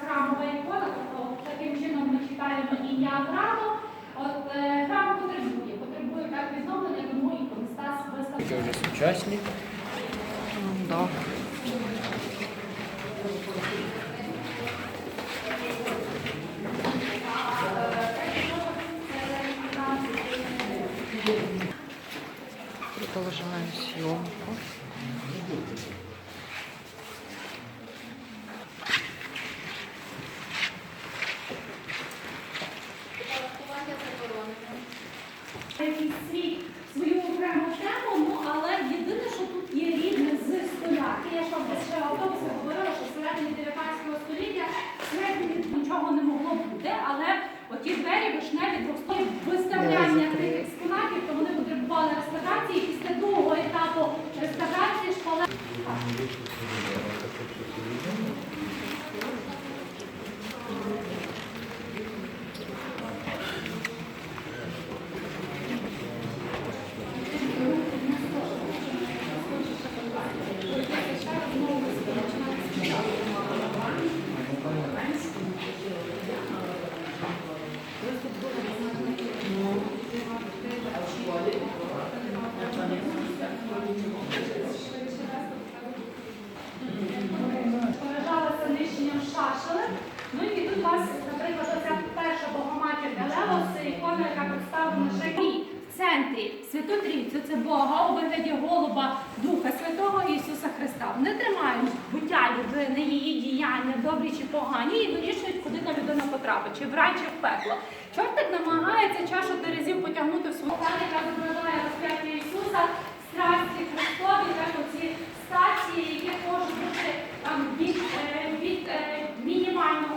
храмова ікона, тобто таким чином ми читаємо ім'я храму. От е, храм потребує, потребує так відновлення, тому іконостас виставлений. Це вже сучасні. Да. Продолжаем съемку. Такий свій свою окрему тему, ну але єдине, що тут є рідне з столяки. Я ж вам десь ще автобуси говорила, що всередині 19 століття всередині нічого не могло бути, але оті двері вишневі двохстоли виставляння тих експонатів, то вони потребували реставрації. Після другого етапу реставрації шпале. Поважалася нищенням шашелем. Ну і тут у вас, наприклад, оця перша Богоматір Делево, це ікона, яка представлена ще і в центрі Святу Трійцю, це Бога вигляді голуба Духа Святого Ісуса Христа. Вони тримають буття людини, її діяння, добрі чи погані, і вирішують, куди та людина потрапить, чи в рай, чи в пекло. Чортик намагається чашу терезів потягнути в свою Та, яка зображає розп'яття Ісуса, страсті Христові, так оці стації, які можуть бути там від, е, від е, мінімального.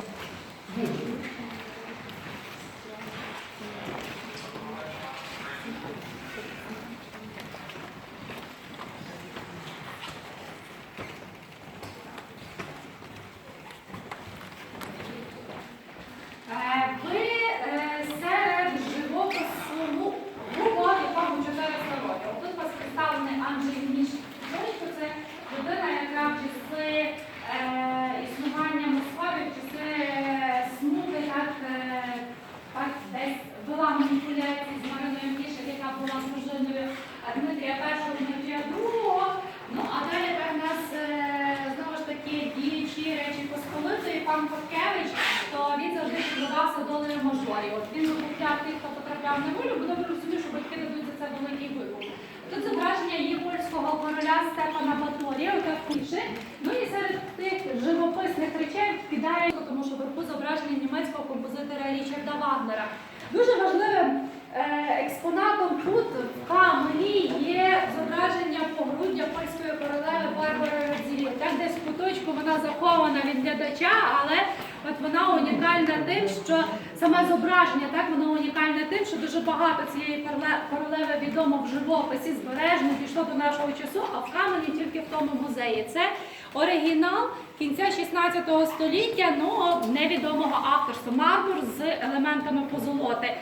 Е, Ви е, серед живопису ну, грубо якому 400 років. Тут у вас представлений Анджей Міш. Це людина, яка в часи е, існування Московії, в часи е, смути, так, е, так десь вела маніпуляції з Мариною Мішек, яка була дружиною Дмитрія І, Дмитрія II. Ну, а далі так, у нас е, знову ж таки діючі речі Посполитої, пан Коткевич, то він завжди піддавався долею мажорів. От він викупляв тих, хто потрапляв на волю, бо добре розумів, що батьки дадуть за це великий викуп. Тут зображення є польського короля Степана Баторія, яка пише. Ну і серед тих живописних речей кидає, тому що вверху зображення німецького композитора Річарда Вагнера. Дуже важливим е, експонатом тут в камері є зображення погруддя польської королеви Барбари Радзілі. Так десь в куточку захована від глядача, але от вона унікальна тим, що саме зображення, так воно унікальне тим, що дуже багато цієї королеви відомо в живописі збережно пішло до нашого часу, а в камені тільки в тому музеї. Це оригінал кінця 16 століття, ну невідомого авторства, мармур з елементами позолоти.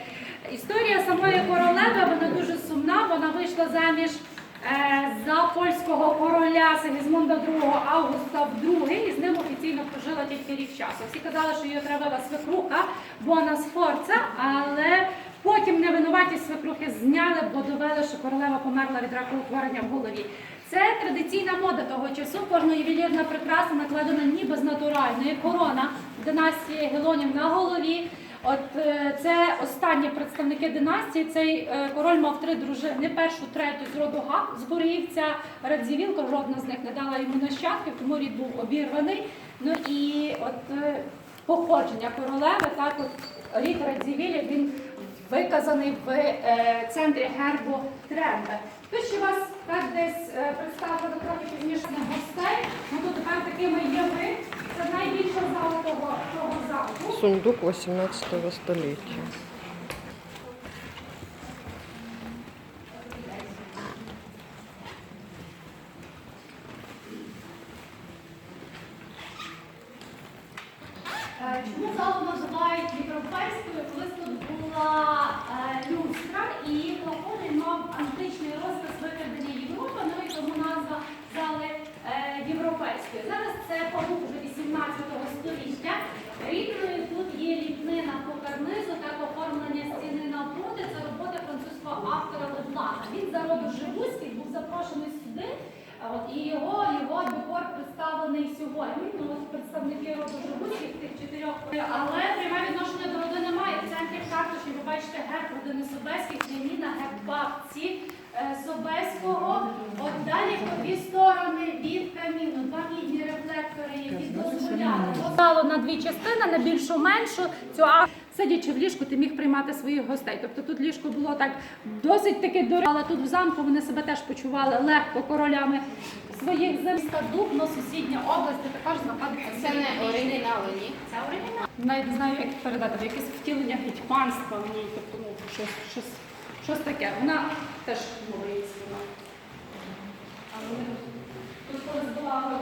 Історія самої королеви вона дуже сумна. Вона вийшла заміж короля Сигізмунда II Августа II, і з ним офіційно прожила тільки рік часу. Всі казали, що її отравила свекруха Бона Сфорца, але потім невинуваті свекрухи зняли, бо довели, що королева померла від ракоутворення в голові. Це традиційна мода того часу. Кожна ювелірна прикраса накладена ніби з натуральної корона династії Гелонів на голові. От е, це останні представники династії. Цей е, король мав три дружини, першу, третю з роду Гак, згорівця Радзівілка, жодна з них не дала йому нащадків, тому рід був обірваний. Ну і от е, походження королеви, так от рід Радзівілля, він виказаний в центрі гербу Трембе. Тут ще вас так десь представлено трохи пізніше на гостей. Ну то тепер такими є ви. Це найбільша зала того, того замку. Сундук 18 століття. Чому залу називають І його, його декор представлений сьогодні. Ну, от представники всіх тих чотирьох. Але пряме відношення до родини має. В центрі карточі ви бачите герб родини Собеських, Яніна, герб бабці е, Собеського. От далі по дві сторони від каміну, два мідні рефлектори, які дозволяли. Стало на дві частини, на більшу меншу. Цю Сидячи в ліжку, ти міг приймати своїх гостей. Тобто тут ліжко було так досить таки дороге, але тут в замку вони себе теж почували легко королями своїх земль. Дубно, сусідня область, де також знаходиться. Це не оригінал, ні? Це оригінал. Навіть не знаю, як передати, якесь втілення гетьманства в ній, тобто ну, щось, щось, щось таке. Вона теж. Але тут була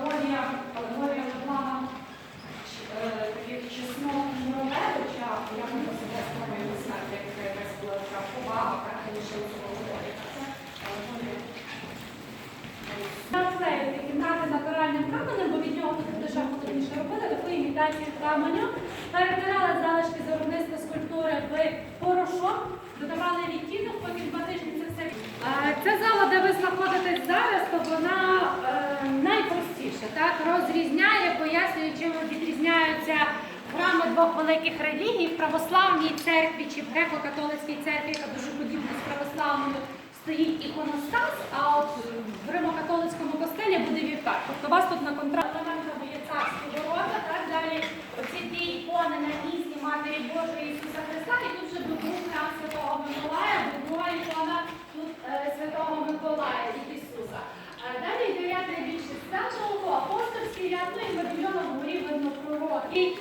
Перетирали залишки зернистої скульптури в порошок, додавали відтінок, потім два тижні це все. Ця зала, де ви знаходитесь зараз, то вона е, найпростіша, так розрізняє, пояснює, чим відрізняються храми двох великих релігій в православній церкві чи в греко-католицькій церкві, яка дуже подібна з православною стоїть іконостас, а от в Римо-католицькому костелі буде вівтар. Тобто у вас тут на контракт є царські ворота, так далі ікони на місці Матері Божої Ісуса Христа, і тут вже був храм Святого Миколая, друга ікона тут е, Святого Миколая від Ісуса. Е, Далі йде ряд найбільше статуку, апостольський ряд, ну і медальйоном горі видно пророк. І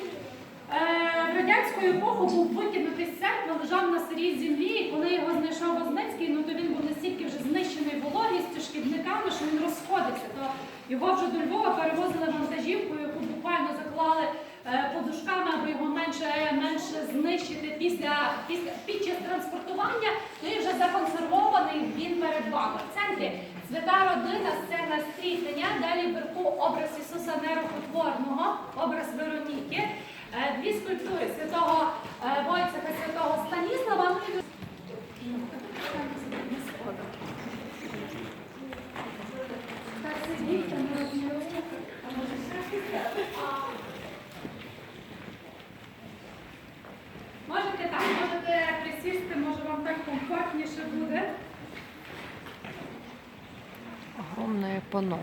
Е, В радянську епоху був викинутий церкви, лежав на сирій землі, і коли його знайшов Возницький, ну то він був настільки вже знищений вологістю, шкідниками, що він розходився. То його вже до Львова перевозили вантажівкою, яку буквально заклали подушками, аби його менше, менше знищити після, після під час транспортування. Ну і вже законсервований він перед вами. В центрі свята родина, сцена стрітення, далі вверху образ Ісуса Нерокотворного, образ Вероніки. Е, Дві скульптури святого е, Войцеха, святого Станіслава. Ну, і- Так сидіть, там розміру. А може ще? Можете так, можете присісти, може вам так комфортніше буде. Огромное панно.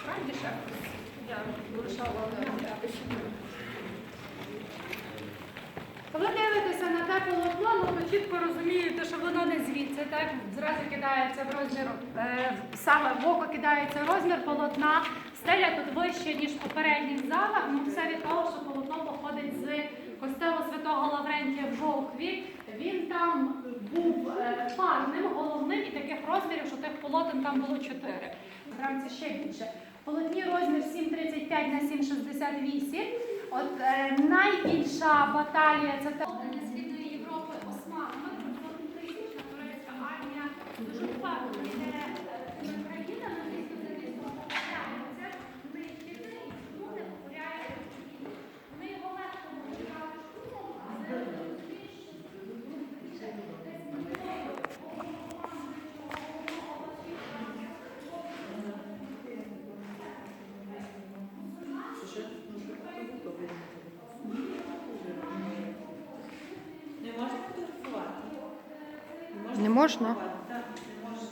Справді ще я вирушала Коли дивитеся на те полотно, ну, то чітко розумієте, що воно не звідси. Так зразу кидається в розмір, е, саме в око кидається розмір полотна. Стеля тут вище, ніж в попередніх залах. Ну, все від того, що полотно походить з костелу святого Лаврентія в Жовкві. Він там був е, парним, головним і таких розмірів, що тих полотен там було чотири. Вранці ще більше. Полотні розмір 7,35 на 7,68. От е, найбільша баталія це те Не можна фотографувати? Не можна? Так, не можна.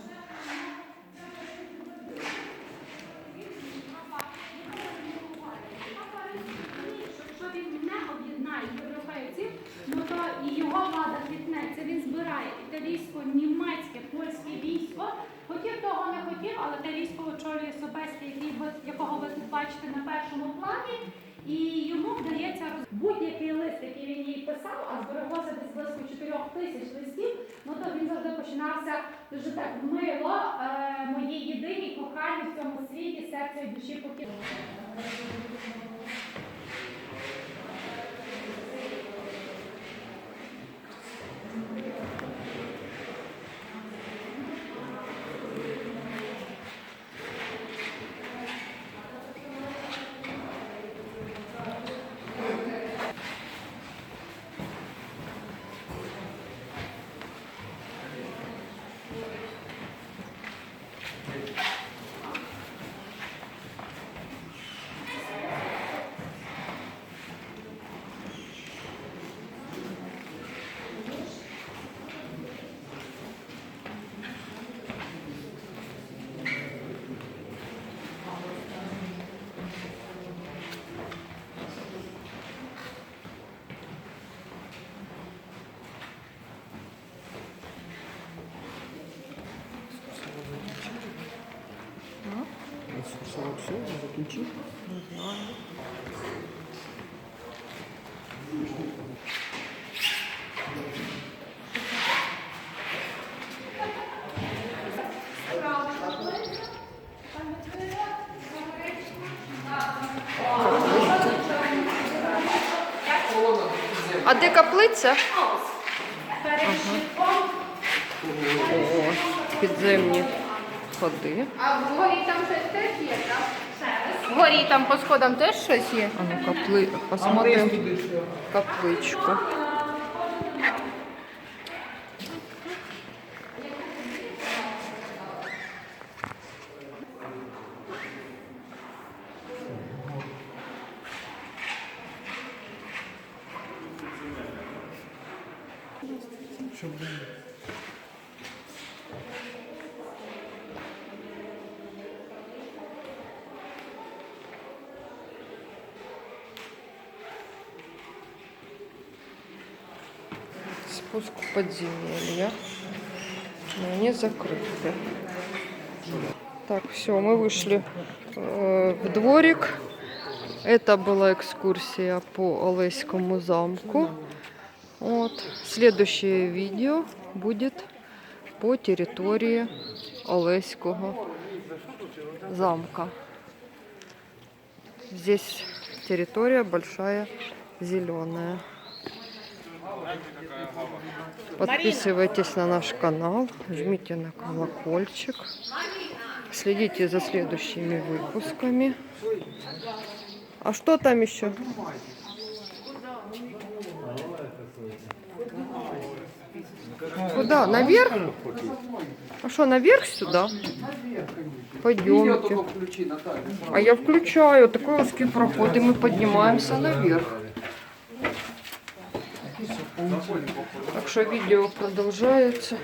Якщо він не об'єднає європейців, ну то і його влада хитнеться. Він збирає італійсько, німецьке, польське військо. Хотів того не хотів, але те військо очолює Собеський, який ви- якого ви тут бачите на першому плані. І йому вдається роз... будь-який лист, який він їй писав, а збереглося десь близько 4 тисяч листів, ну то він завжди починався дуже так мило, е, мої єдині кохання в цьому світі, серце і душі покинули. Все, закінчив. А де каплиця? Щитком. О, підземні ходи. А вгорі там щось теж є, так? Вгорі там по сходам теж щось є? А ну капли... посмотрим капличку. Спуск в подземелье. Но они закрыты. Так, все, мы вышли э, в дворик. Это была экскурсия по Олеському замку. Вот. Следующее видео будет по территории Олеського замка. Здесь территория большая, зеленая. Подписывайтесь на наш канал, жмите на колокольчик, следите за следующими выпусками. А что там еще? Куда? Наверх? А что, наверх сюда? Пойдемте. А я включаю такой узкий проход, и мы поднимаемся наверх. Так что видео продолжается.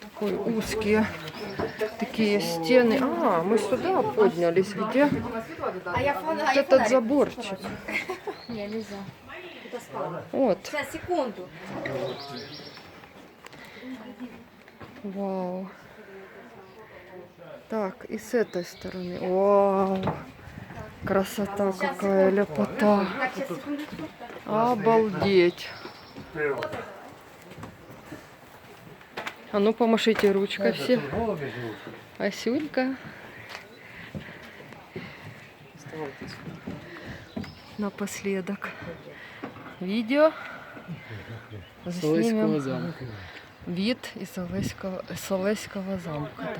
Такой узкие такие стены. А, мы сюда поднялись. Где? Вот этот заборчик. Вот. Сейчас, секунду. Вау. Так, и с этой стороны. Вау. Красота какая, лепота. Обалдеть. А ну помашите ручкой все. Асюнька. Напоследок. Видео. Заснимем замка. вид из Олеського, из Олеського замка.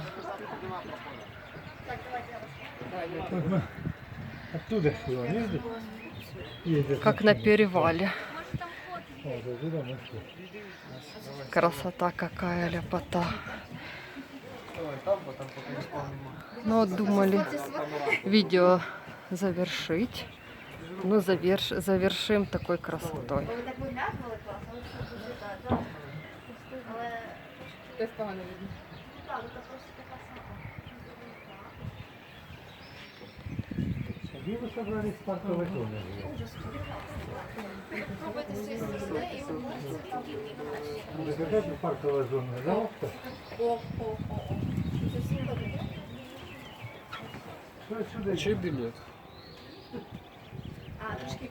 да. Оттуда сюда ездит? Ездит. Как на перевале. Шли. Красота какая, ляпота. Ну вот думали видео завершить. Ну, заверш, завершим такой красотой. Хтось погано видно. Так, це просто така сама. Где вы собрались в парковой зоне? Ну, Какая парковая зона? Что сюда? Чей билет? А, трошки.